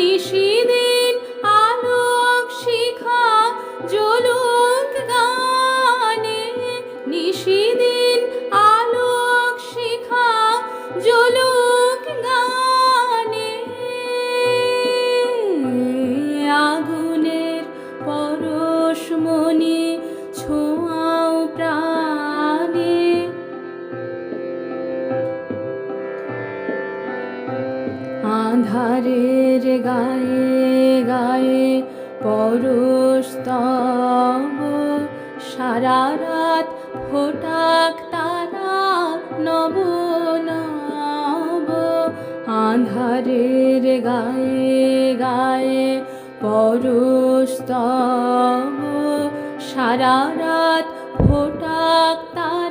Nishi. আধারের গায়ে গায়ে পরস্তব সারা রাত ফোটাক তারা নব নব আধারের গায়ে গায়ে পরস্তব সারা রাত ফোটাক তারা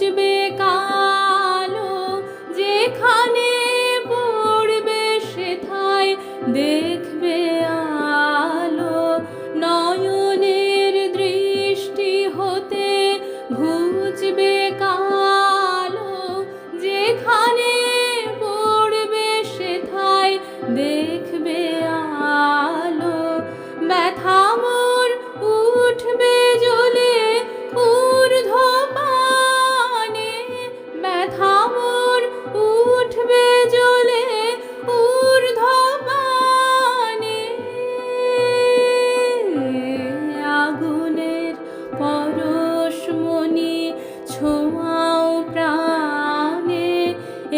ঘুচবে কালো যেখানে পড়বে সেথায় দেখবে আলো। নয়নের দৃষ্টি হতে ঘুচবে